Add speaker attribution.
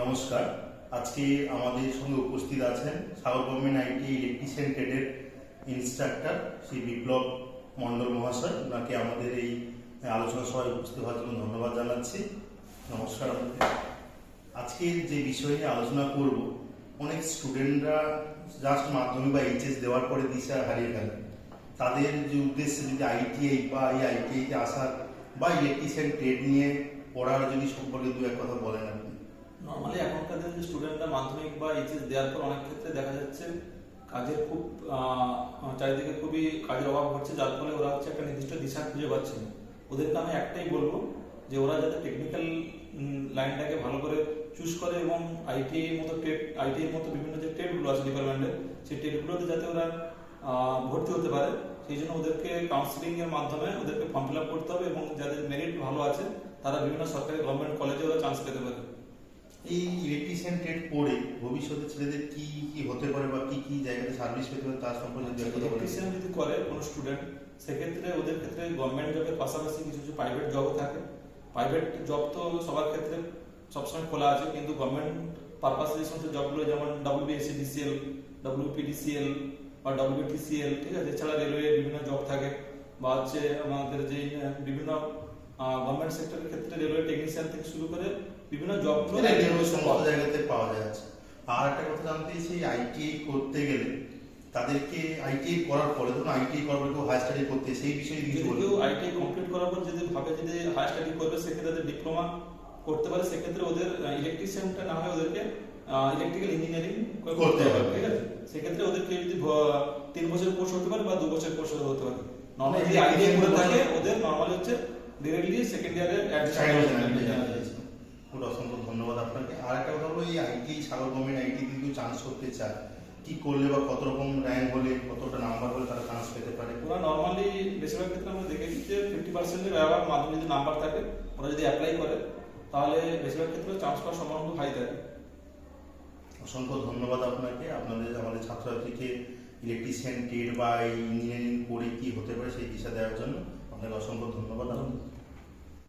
Speaker 1: নমস্কার। আজকে আমাদের সঙ্গে উপস্থিত আছেন সাগর গভর্নমেন্ট আইটি ইলেকট্রিশিয়ান ট্রেডের ইনস্ট্রাক্টর শ্রী বিপ্লব মণ্ডল মহাশয়। ওনাকে আমাদের এই আলোচনা সভায় উপস্থিত হওয়ার জন্য ধন্যবাদ জানাচ্ছি। নমস্কার আপনাকে। আজকের যে বিষয় নিয়ে আলোচনা করব, অনেক স্টুডেন্টরা জাস্ট মাধ্যমিক বা এইচএস দেওয়ার পরে দিশা হারিয়ে ফেলে তাদের যে উদ্দেশ্যে যদি আইটিআই বা এই আইটিআইতে আসার বা ইলেকট্রিশিয়ান ট্রেড নিয়ে পড়ার যদি সম্পর্কে দু এক কথা বলেন আপনি।
Speaker 2: নর্মালি এখনকার দিনে যে স্টুডেন্টরা মাধ্যমিক বা এইচএস দেওয়ার পর অনেক ক্ষেত্রে দেখা যাচ্ছে কাজের খুব চারিদিকে খুবই কাজের অভাব হচ্ছে, যার ফলে ওরা হচ্ছে একটা নির্দিষ্ট দিশা খুঁজে পাচ্ছে না। ওদেরকে আমি একটাই বলব যে ওরা যাতে টেকনিক্যাল লাইনটাকে ভালো করে চুজ করে এবং আইটিআই মতো ট্রেড আইটিআই মতো বিভিন্ন যে ট্রেডগুলো আছে ডিপার্টমেন্টে সেই ট্রেডগুলোতে যাতে ওরা ভর্তি হতে পারে, সেই জন্য ওদেরকে কাউন্সিলিং এর মাধ্যমে ওদেরকে ফর্ম ফিল আপ করতে হবে এবং যাদের মেরিট ভালো আছে, তারা বিভিন্ন সরকারি গভর্নমেন্ট কলেজে ওরা চান্স পেতে পারে।
Speaker 1: এই ইলেকট্রিশিয়ান ট্রেড পড়ে ভবিষ্যতে ছেলেদের কি কি হতে পারে বা কি কি জায়গাতে সার্ভিস পেতে পারে তার সম্পর্কে
Speaker 2: যদি করে কোনো স্টুডেন্ট সেক্ষেত্রে ওদের ক্ষেত্রে গভর্নমেন্ট জবের পাশাপাশি কিছু কিছু প্রাইভেট জবও থাকে। প্রাইভেট জব তো সবার ক্ষেত্রে সবসময় খোলা আছে, কিন্তু গভর্নমেন্ট পারপাসে যে সমস্ত জবগুলো যেমন ডাব্লিউবিএসসি ডিসিএল ডাব্লিউপিডিসিএল বা ডাব্লিউটিসিএল ঠিক আছে? এছাড়া রেলওয়ে বিভিন্ন জব থাকে বা হচ্ছে আমাদের যে, বিভিন্ন গভর্নমেন্ট সেক্টরের ক্ষেত্রে রেলওয়ে টেকনিশিয়ান থেকে শুরু করে বিভিন্ন
Speaker 1: রেডিও সমস্ত জায়গাতে পাওয়া যাচ্ছে আর একটা কথা জানতে চাই আইটিআই করতে গেলে তাদেরকে আইটিআই করার পরে ধরুন আইটিআই করার পরে কেউ হায়ার স্টাডি করতে সেই বিষয়ে কিছু
Speaker 2: যদি কেউ আইটিআই কমপ্লিট করার পর যদি ভাবে যদি হায়ার স্টাডি করবে সেক্ষেত্রে ডিপ্লোমা করতে পারে সেক্ষেত্রে ওদের ইলেকট্রিশিয়ানটা না হয় ওদেরকে ইলেকট্রিক্যাল ইঞ্জিনিয়ারিং
Speaker 1: করতে হবে।
Speaker 2: ঠিক আছে? সেক্ষেত্রে ওদেরকে যদি তিন বছর কোর্স হতে পারে বা দু বছর কোর্স হতে পারে। নর্মালি যদি আইটিআই করে থাকে ওদের নর্মালি হচ্ছে ডিরেক্টলি সেকেন্ড ইয়ারে
Speaker 1: খুব অসংখ্য ধন্যবাদ আপনাকে। আর একটা কথা হলো এই আইটি সাগর গভর্নমেন্ট আইটি কিন্তু চান্স করতে চায়। কি করলে বা কত রকম র্যাঙ্ক হলে কতটা নাম্বার হলে তারা চান্স পেতে পারে?
Speaker 2: ওরা নর্মালি বেশিরভাগ ক্ষেত্রে আমরা দেখেছি যে ফিফটি পার্সেন্টের ব্যবহার মাধ্যমে যদি নাম্বার থাকে ওরা যদি অ্যাপ্লাই করে তাহলে বেশিরভাগ ক্ষেত্রে চান্স পাওয়ার সম্ভাবনা হাই থাকে।
Speaker 1: অসংখ্য ধন্যবাদ আপনাকে। আপনাদের আমাদের ছাত্রছাত্রীকে ইলেকট্রিশিয়ান ট্রেড বা ইঞ্জিনিয়ারিং পড়ে কি হতে পারে সেই দিশা দেওয়ার জন্য। আপনাকে অসংখ্য ধন্যবাদ।